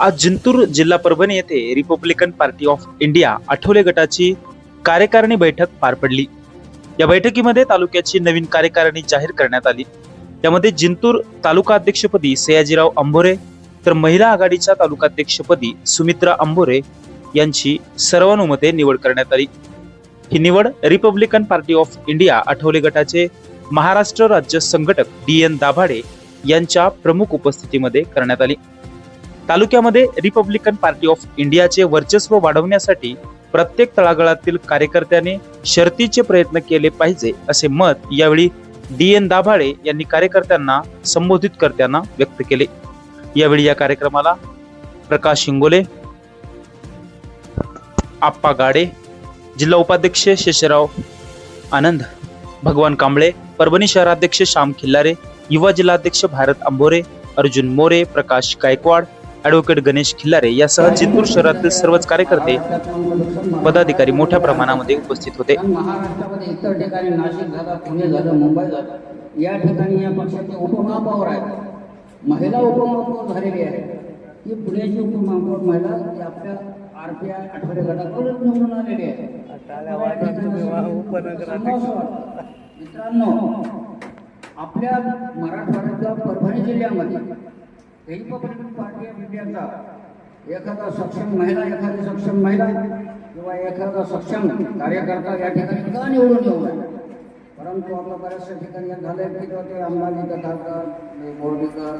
आज जिंतूर जिल्हा परभणी येथे Republican Party of India Athawale गटाची कार्यकारिणी बैठक पार पडली. या बैठकीमध्ये तालुक्याची नवीन कार्यकारिणी जाहीर करण्यात आली. यामध्ये जिंतूर तालुका अध्यक्षपदी सयाजीराव अंभोरे तर महिला आघाडीच्या तालुकाध्यक्षपदी सुमित्रा अंभोरे यांची सर्वानुमते निवड करण्यात आली. ही निवड Republican Party of India Athawale गटाचे महाराष्ट्र राज्य संघटक डी एन दाभाडे यांच्या प्रमुख उपस्थितीमध्ये करण्यात आली. तालुक्यामध्ये रिपब्लिकन पार्टी ऑफ इंडियाचे वर्चस्व वाढवण्यासाठी प्रत्येक तळागाळातील कार्यकर्त्याने शर्तीचे प्रयत्न केले पाहिजे असे मत यावेळी डी एन दाभाळे यांनी कार्यकर्त्यांना संबोधित करताना व्यक्त केले. यावेळी या कार्यक्रमाला प्रकाश शिंगोले आप्पा गाडे जिल्हा उपाध्यक्ष शेषराव आनंद भगवान कांबळे परभणी शहराध्यक्ष श्याम खिल्लारे युवा जिल्हाध्यक्ष भारत आंबोरे अर्जुन मोरे प्रकाश गायकवाड ॲडव्होकेट गणेश खिल्लारे यासह जिंतूर शहरातील सर्वच कार्यकर्ते पदाधिकारी मोठ्या प्रमाणामध्ये उपस्थित होते. महाराष्ट्रामध्ये इतर ठिकाणी नाशिक झालं पुणे झालं मुंबई झालं या ठिकाणी या पक्षाचे उपमहापौर आहेत महिला उपमहापौर झालेली आहे. ही पुण्याची उपमहापौर महिला आपल्या आर पी आय आठवडे गटाकडून निवडून आलेली आहे. मित्रांनो आपल्या मराठवाड्याच्या परभणी जिल्ह्यामध्ये रिपब्लिकन पार्टी ऑफ इंडियाचा एखादा सक्षम महिला एखादी सक्षम महिला किंवा एखादा सक्षम कार्यकर्ता या ठिकाणी का निवडून येऊ नये? परंतु आपल्या बऱ्याचशा ठिकाणी झालंय की ते अंबानी कथाकर बोर्डीकर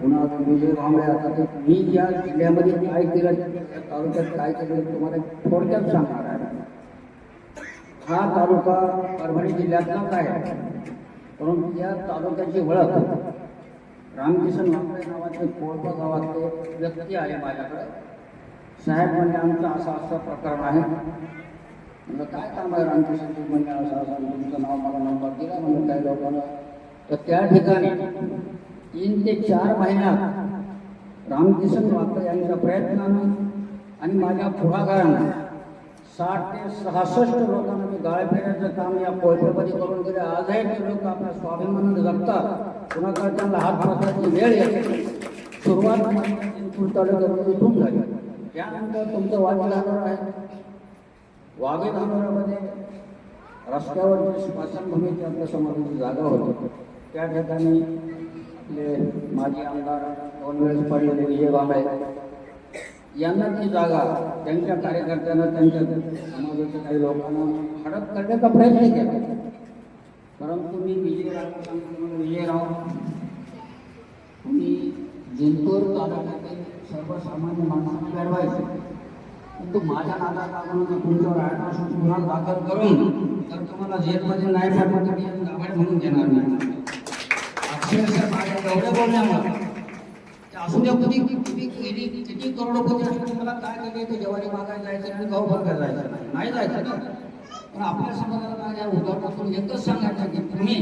पुन्हा विजय भांबळे आता ते मी या जिल्ह्यामध्ये काय केलं त्या तालुक्यात काय केलं तुम्हाला थोडक्यात सांगणार आहे. हा तालुका परभणी जिल्ह्यातलाच आहे. परंतु या तालुक्याची ओळख रामकिशन वाकळे नावाचे कोळपा गावातले व्यक्ती आले माझ्याकडे. साहेब म्हणजे आमचं असं असं प्रकरण आहे. म्हणलं काय काम आहे रामकिशनजी म्हणजे असं असं तुमचं नाव मला नंबर दिला म्हणून काही लोकांना. तर त्या ठिकाणी तीन ते चार महिन्यात रामकिशन वाकळे यांच्या प्रयत्नानं आणि माझ्या पुढाकारानं साठ ते सहासष्ट काम या कोळपेमध्ये करून गेले स्वाभिमानाने जगतात कुणाकडे त्यांना हात पसरायची वेळ येते सुरुवात तालुक्यामध्ये इथून झाली त्यानंतर तुमचं जागा होती आमदार दोन वेळेस पडलेले विजय बांबळे यांना ती जागा त्यांच्या कार्यकर्त्यांना त्यांच्या समाजाच्या काही लोकांना हडप करण्याचा प्रयत्न केला. परंतु मी विजयराव राव मला विजयराव तुम्ही जिंतूर तालुक्यातील सर्वसामान्य माणसांना लढवायचे परंतु माझ्या नादात लागून तुमच्यावर अठराशे गुन्हा दाखल करून तर तुम्हाला जेलमध्ये नाही पाठवलं तरी यांना गाभाड म्हणून देणार नाही. अक्षरशः माझ्या एवढ्या बोलण्यामुळे ते असू द्या कधी किती केली किती करोडपती असू मला काय करायचं जेवारी मागायला जायचं आणि गाव भरकायला जायचं नाही. नाही जायचं ना पण आपल्या समाजाला माझ्या उदाहरणातून एकच सांगायचं की तुम्ही